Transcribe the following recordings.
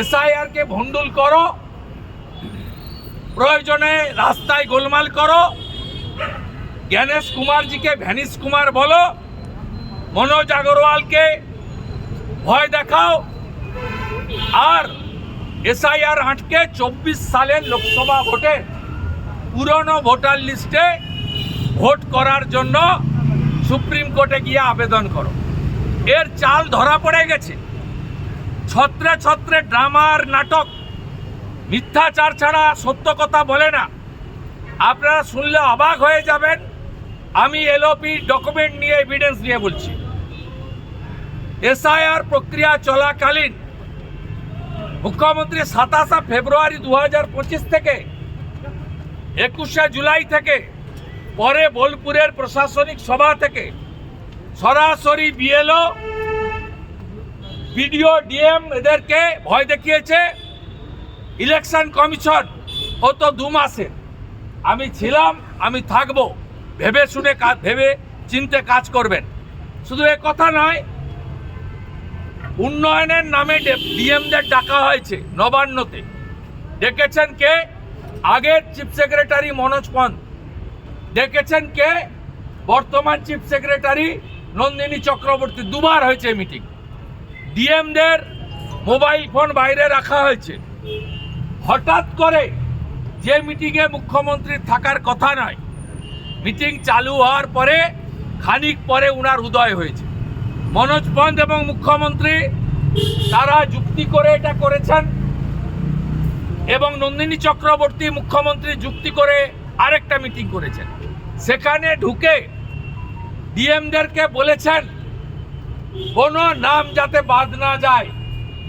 SIR কে ভন্ডুল করো। প্রয়োজনে রাস্তায় গোলমাল করো। জ্ঞানেশ কুমারজিকে ভ্যানিশ কুমার বলো। মনোজ আগরওয়ালকে ভয় দেখাও। আর এসআইআর আটকে চব্বিশ সালের লোকসভা ভোটে পুরনো ভোটার লিস্টে ভোট করার জন্য সুপ্রিম কোর্টে গিয়ে আবেদন করো। এর চাল ধরা পড়ে গেছে। ছত্রে ছত্রে ড্রামার নাটক। মিথ্যাচার ছাড়া সত্য কথা বলে না। আপনারা শুনলে অবাক হয়ে যাবেন। আমি এলওপি ডকুমেন্ট নিয়ে এভিডেন্স নিয়ে বলছি। এসআইআর প্রক্রিয়া চলাকালীন মুখ্যমন্ত্রী সাতাশে ফেব্রুয়ারি দু থেকে একুশে জুলাই থেকে পরে বোলপুরের প্রশাসনিক সভা থেকে সরাসরি বিএলও বিডিও, ডিএম এদেরকে ভয় দেখিয়েছে। ইলেকশন কমিশন ও তো দু মাসের আমি ছিলাম, আমি থাকব। ভেবে শুনে কাজ ভেবে চিনতে কাজ করবেন। শুধু এ কথা নয়, উন্নয়নের নামে ডিএমদের ডাকা হয়েছে নবান্নতে। ডেকেছেন কে? আগের চিফ সেক্রেটারি মনোজ পন্ত ডেকেছেন কে? বর্তমান চিফ সেক্রেটারি নন্দিনী চক্রবর্তী। দুবার হয়েছে মিটিং। ডিএমদের মোবাইল ফোন বাইরে রাখা হয়েছে। হঠাৎ করে যে মিটিংয়ে মুখ্যমন্ত্রীর থাকার কথা নয়, মিটিং চালু হওয়ার পরে খানিক পরে উনার উদয় হয়েছে। মনোজ পন্ত এবং মুখ্যমন্ত্রী তারা যুক্তি করে এটা করেছেন এবং নন্দিনী চক্রবর্তী মুখ্যমন্ত্রী যুক্তি করে আরেকটা মিটিং করেছেন। সেখানে ঢুকে ডিএমদেরকে বলেছেন কোনো নাম যাতে বাদ না যায়,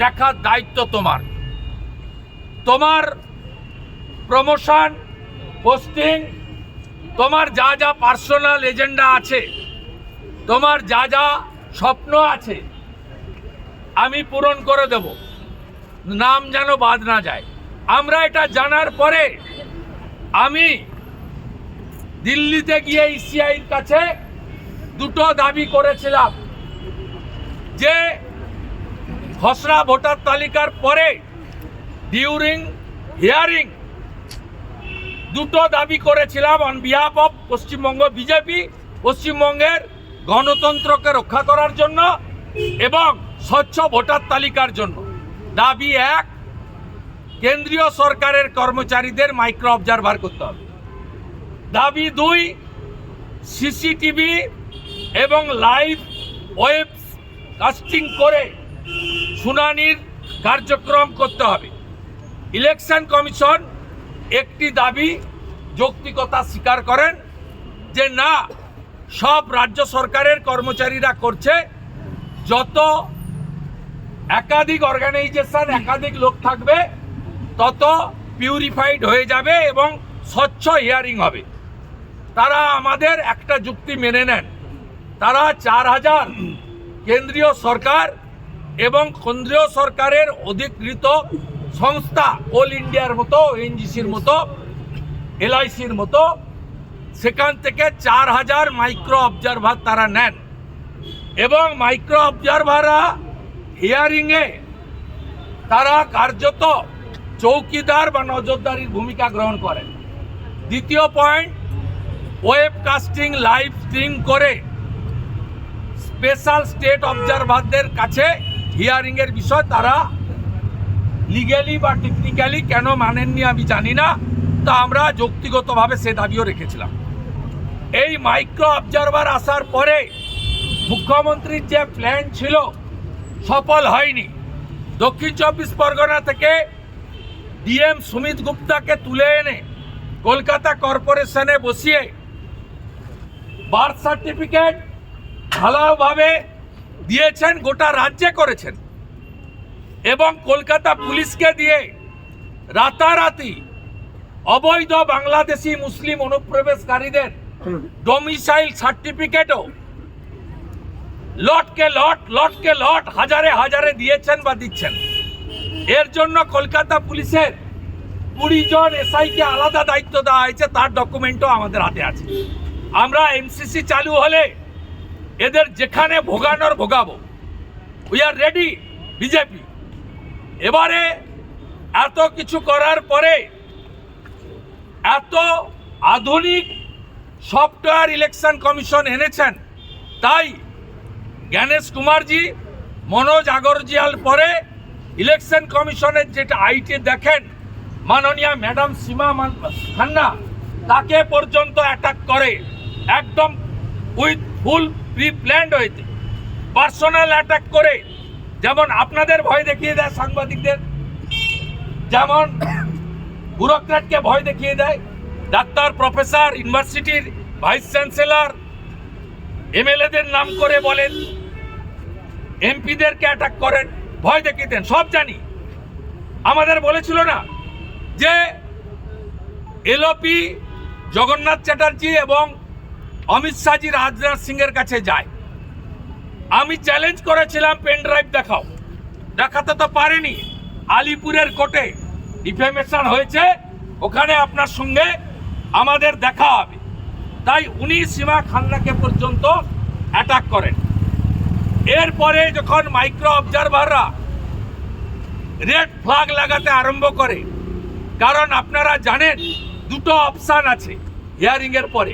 দেখার দায়িত্ব তোমার। তোমার প্রমোশন পোস্টিং তোমার যা যা পার্সোনাল এজেন্ডা আছে, তোমার যা যা স্বপ্ন আছে, আমি পূরণ করে দেব। নাম যেন বাদ না যায়। আমরা এটা জানার পরে আমি দিল্লিতে গিয়ে ইসিআইর কাছে দুটো দাবি করেছিলাম। যে খসড়া ভোটার তালিকার পরে ডিউরিং হিয়ারিং দুটো দাবি করেছিলাম on behalf of Paschimbanga BJP পশ্চিমবঙ্গের গণতন্ত্রকে রক্ষা করার জন্য এবং স্বচ্ছ ভোটার তালিকার জন্য। দাবি এক, কেন্দ্রীয় সরকারের কর্মচারীদের মাইক্রো অবজারভার করতে হবে। দাবি দুই সিসিটিভি এবং লাইভ ওয়েব কাস্টিং করে শুনানির কার্যক্রম করতে হবে। ইলেকশন কমিশন একটি দাবি যৌক্তিকতা স্বীকার করেন যে না, সব রাজ্য সরকারের কর্মচারীরা করছে। যত একাধিক অর্গানাইজেশন একাধিক লোক থাকবে, তত পিউরিফাইড হয়ে যাবে এবং স্বচ্ছ হিয়ারিং হবে। তারা আমাদের একটা যুক্তি মেনে নেন। তারা চার হাজার কেন্দ্রীয় সরকার এবং কেন্দ্রীয় সরকারের অধিকৃত সংস্থা অল ইন্ডিয়ার মতো, এনজিসির মতো, এলআইসির মতো, সেখান থেকে চার হাজার মাইক্রো অবজারভার তারা নেন। এবং মাইক্রো অবজারভাররা হিয়ারিংয়ে তারা কার্যত চৌকিদার বা নজরদারির ভূমিকা গ্রহণ করেন। দ্বিতীয় point, web casting, live stream করে স্পেশাল স্টেট অবজারভারদের কাছে হিয়ারিংয়ের বিষয়, তারা লিগ্যালি বা টেকনিক্যালি কেন মানেননি আমি জানি না, তা আমরা যৌক্তিগতভাবে সে দাবিও রেখেছিলাম। এই মাইক্রো অবজারভার আসার পরে মুখ্যমন্ত্রীর যে প্ল্যান ছিল, সফল হয়নি। দক্ষিণ চব্বিশ পরগনা থেকে ডিএম সুমিত গুপ্তাকে তুলে এনে কলকাতা কর্পোরেশনে বসিয়ে বার্থ সার্টিফিকেট ভালোভাবে দিয়েছেন, গোটা রাজ্যে করেছেন। এবং কলকাতা পুলিশকে দিয়ে রাতারাতি অবৈধ বাংলাদেশি মুসলিম অনুপ্রবেশকারীদের ডোমিসাইল সার্টিফিকেটও লটকে লট লটকে লট, হাজারে হাজারে দিয়েছেন বা দিচ্ছেন। এর জন্য কলকাতা পুলিশের কুড়ি জন এসআইকে আলাদা দায়িত্ব দেওয়া হয়েছে, তার ডকুমেন্টও আমাদের হাতে আছে। আমরা এমসিসি চালু হলে এদের যেখানে ভোগানোর ভোগাবো। উই আর রেডি বিজেপি এবারে এত কিছু করার পরে এত আধুনিক সফটওয়্যার ইলেকশন কমিশন এনেছেন। তাই জ্ঞানেশ কুমারজি, মনোজ আগরজিয়াল পরে ইলেকশন কমিশনের যেটা আইটি দেখেন, মাননীয় ম্যাডাম সীমা খান্না, তাকে পর্যন্ত অ্যাটাক করে। একদম উইথ ফুল প্রি প্ল্যান্ড হয়েছে পার্সোনাল অ্যাটাক করে। যেমন আপনাদের ভয় দেখিয়ে দেয় সাংবাদিকদের, যেমন ব্যুরোক্র্যাটকে ভয় দেখিয়ে দেয়, ডাক্তার প্রফেসর ইউনিভার্সিটির ভাইস চ্যান্সেলর এমএলএদের নাম করে বলেন এমপিদেরকে অ্যাটাক করেন, ভয় দেখিয়ে দেন, সব জানি। আমাদের বলেছিল না যে এলওপি জগন্নাথ চ্যাটার্জি এবং অমিত শাহজি রাজনাথ সিংয়ের কাছে যায়। আমি চ্যালেঞ্জ করেছিলাম পেন ড্রাইভ দেখাও। দেখাতে তো পারেনি। আলিপুরের কোর্টে ডিফেমেশন হয়েছে। ওখানে আপনার সঙ্গে আমাদের দেখা হবে। তাই উনি সীমা খান্নাকে পর্যন্ত অ্যাটাক করেন। এরপরে যখন মাইক্রো অবজারভাররা রেড ফ্ল্যাগ লাগাতে আরম্ভ করে, কারণ আপনারা জানেন দুটো অপশান আছে হিয়ারিং এর পরে।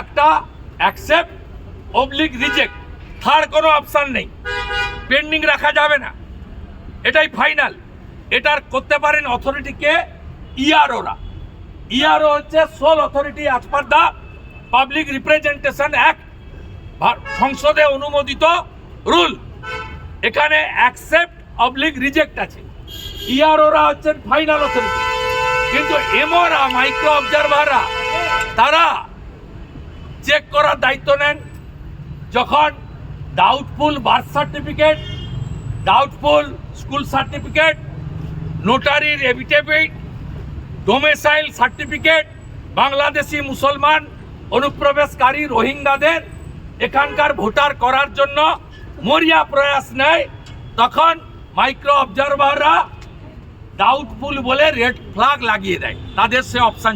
একটা অ্যাকসেপ্ট অবলিক রিজেক্ট থার্ড কোনো অপশান নেই। পেন্ডিং রাখা যাবে না। এটাই ফাইনাল এটার করতে পারেন অথরিটিকে ইআরওরা ইআরও হচ্ছে sole authority as per the public representation act সংসদে অনুমোদিত রুল এখানে অ্যাকসেপ্ট অবলিক রিজেক্ট আছে। ইআরওরা হচ্ছেন ফাইনাল অথরিটি কিন্তু এমওরা মাইক্রো অবজারভাররা তারা চেক করার দায়িত্ব নেন। যখন doubtful birth certificate doubtful school certificate নোটারির affidavit domicile certificate Bangladeshi মুসলমান অনুপ্রবেশকারী রোহিঙ্গাদের এখানকার ভোটার করার জন্য মরিয়া প্রয়াস নেয়। তখন মাইক্রো অবজারভাররা ডাউটফুল বলে রেড ফ্ল্যাগ লাগিয়ে দেয়। তাদের সে অপশন